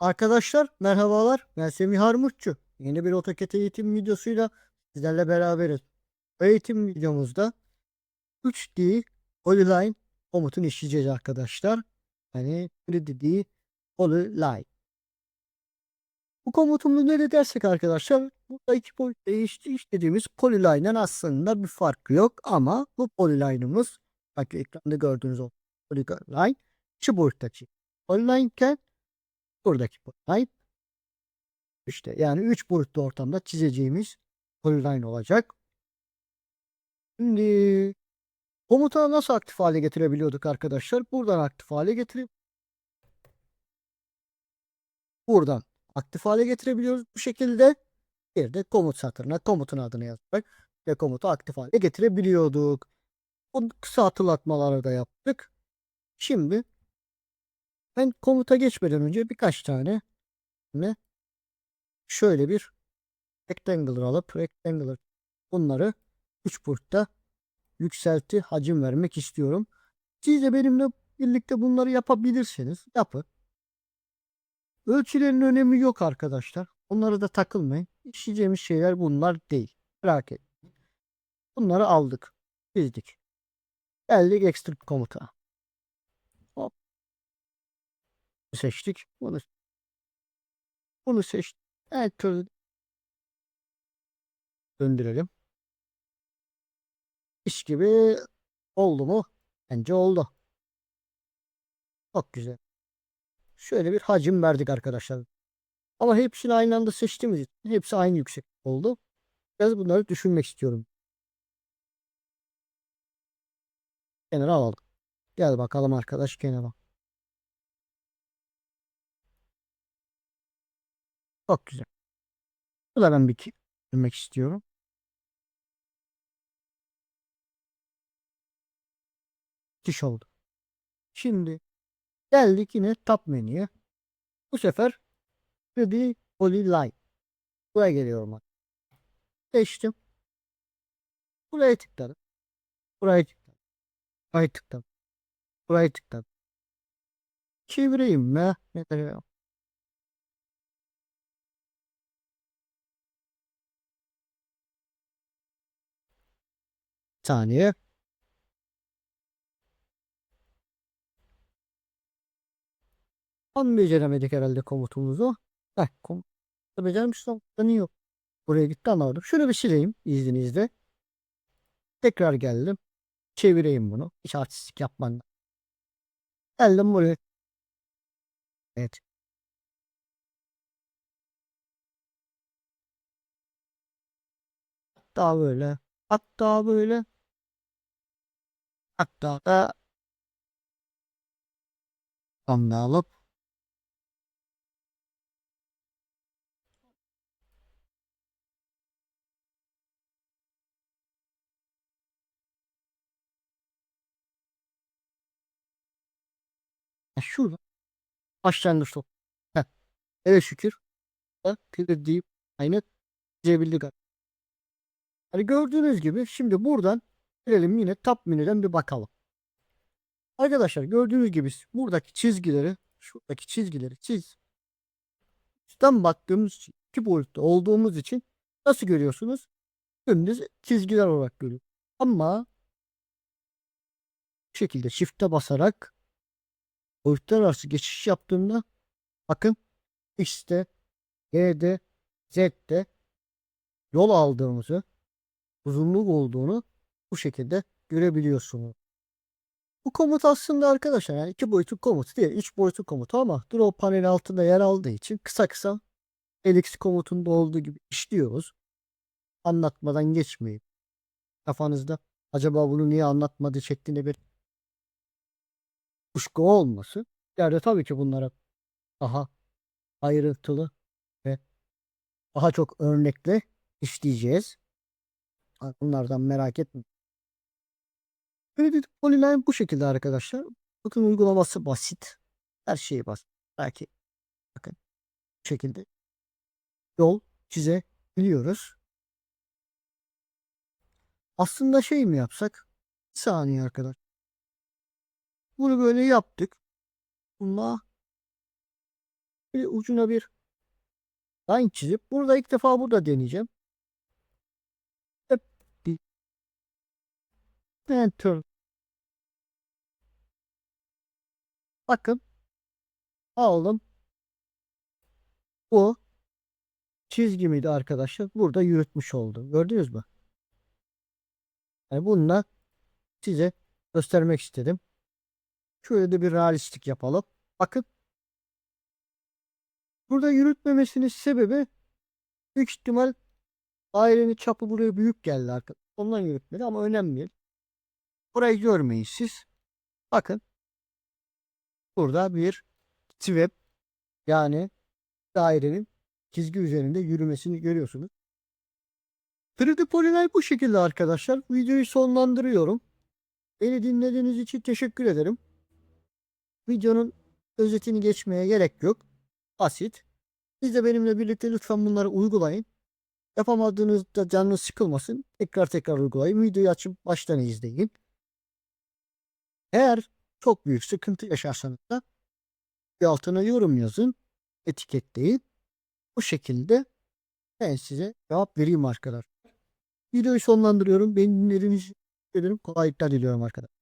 Arkadaşlar merhabalar. Ben Semih Armutçu. Yeni bir AutoCAD eğitim videosuyla sizlerle beraberiz. Bu eğitim videomuzda 3D Polyline komutunu işleyeceğiz arkadaşlar. Yani 3D Polyline. Bu komutumuz ne dersek arkadaşlar burada iki boyutta işte işlediğimiz Polyline'den aslında bir farkı yok ama bu Polyline'ımız bak ekranda gördüğünüz o Polyline iki boyutta. Polyline iken buradaki polyline işte yani 3 boyutlu ortamda çizeceğimiz polyline olacak. Şimdi komutanı nasıl aktif hale getirebiliyorduk arkadaşlar? Buradan aktif hale getirip buradan aktif hale getirebiliyoruz bu şekilde. Bir de komut satırına komutun adını yazarak ve komutu aktif hale getirebiliyorduk. Bu kısa hatırlatmaları da yaptık. Şimdi ben komuta geçmeden önce birkaç tane ne şöyle bir rectangular alıp rectangular bunları 3 boyutta yükselti hacim vermek istiyorum. Siz de benimle birlikte bunları yapabilirsiniz. Yapın. Ölçülerin önemi yok arkadaşlar. Onlara da takılmayın. İşleyeceğimiz şeyler bunlar değil. Merak etmeyin. Bunları aldık. Bildik. Geldik extrude komuta. Seçtik. Bunu bunu seçtik. Türlü döndürelim. İş gibi oldu mu? Bence oldu. Çok güzel. Şöyle bir hacim verdik arkadaşlar. Ama hepsini aynı anda seçtiğimiz için hepsi aynı yüksek oldu. Biraz bunları düşünmek istiyorum. Kenara alalım. Gel bakalım arkadaş kenara. Çok güzel. Bu da ben bir düşünmek istiyorum. Müthiş oldu. Şimdi geldik yine tab menüye. Bu sefer 3D Polyline. Buraya geliyorum. bak. Seçtim. Buraya tıkladım. Buraya tıkladım. Buraya tıkladım. Buraya tıkladım. Çevireyim mi? Ne kadar? Saniye. Tam beceremedik herhalde komutumuzu. Heh, komut becermiştim. Niye yok? Buraya gitti anlamadım. Şunu bir sileyim izninizle. Tekrar geldim. Çevireyim bunu. Hiç artistlik yapmadan. Geldim buraya. Evet. Hatta böyle. Hatta böyle. Hatta da Onu alıp şurada başlangıç top. Heh. Evet şükür. Clear deyip aynı çizebildik. Hani gördüğünüz gibi şimdi buradan gelelim yine tab menüden bir bakalım. Arkadaşlar gördüğünüz gibi buradaki çizgileri şuradaki çizgileri çiz. Üstten baktığımız için, iki boyutta olduğumuz için nasıl görüyorsunuz? Dümdüz çizgiler olarak görüyor. Ama bu şekilde shift'e basarak boyutlar arası geçiş yaptığımda bakın X'te, Y'de, Z'de yol aldığımızı uzunluk olduğunu bu şekilde görebiliyorsunuz. Bu komut aslında arkadaşlar yani iki boyutlu komut değil, üç boyutlu komut ama draw panel altında yer aldığı için kısa kısa Elix komutunda olduğu gibi işliyoruz. Anlatmadan geçmeyeyim. Kafanızda acaba bunu niye anlatmadı şeklinde bir kuşku olmasın. İleride tabii ki bunlara daha ayrıntılı ve daha çok örnekle işleyeceğiz. Bunlardan merak etmeyin. Kredi Polyline bu şekilde arkadaşlar. Bakın uygulaması basit. Her şeyi basit. Belki bakın bu şekilde yol çizebiliyoruz. Aslında şey mi yapsak? Bir saniye arkadaş. Bunu böyle yaptık. Bununla Bir ucuna bir line çizip burada ilk defa burada deneyeceğim. Bir enter. Bakın aldım. Bu çizgimi de arkadaşlar burada yürütmüş oldum. Gördünüz mü? Yani bununla size göstermek istedim. Şöyle de bir realistik yapalım. Bakın. Burada yürütmemesinin sebebi büyük ihtimal dairenin çapı buraya büyük geldi arkadaşlar. Ondan yürütmedi ama önemli değil. Burayı görmeyin siz. Bakın. Burada bir swap yani dairenin çizgi üzerinde yürümesini görüyorsunuz. 3D Polyline bu şekilde arkadaşlar. Videoyu sonlandırıyorum. Beni dinlediğiniz için teşekkür ederim. Videonun özetini geçmeye gerek yok. Basit. Siz de benimle birlikte lütfen bunları uygulayın. Yapamadığınızda canınız sıkılmasın. Tekrar tekrar uygulayın. Videoyu açıp baştan izleyin. Eğer çok büyük sıkıntı yaşarsanız da bir altına yorum yazın. Etiketleyin. Bu şekilde ben size cevap vereyim arkadaşlar. Videoyu sonlandırıyorum. Beni dinlediğiniz için. Kolaylıklar diliyorum arkadaşlar.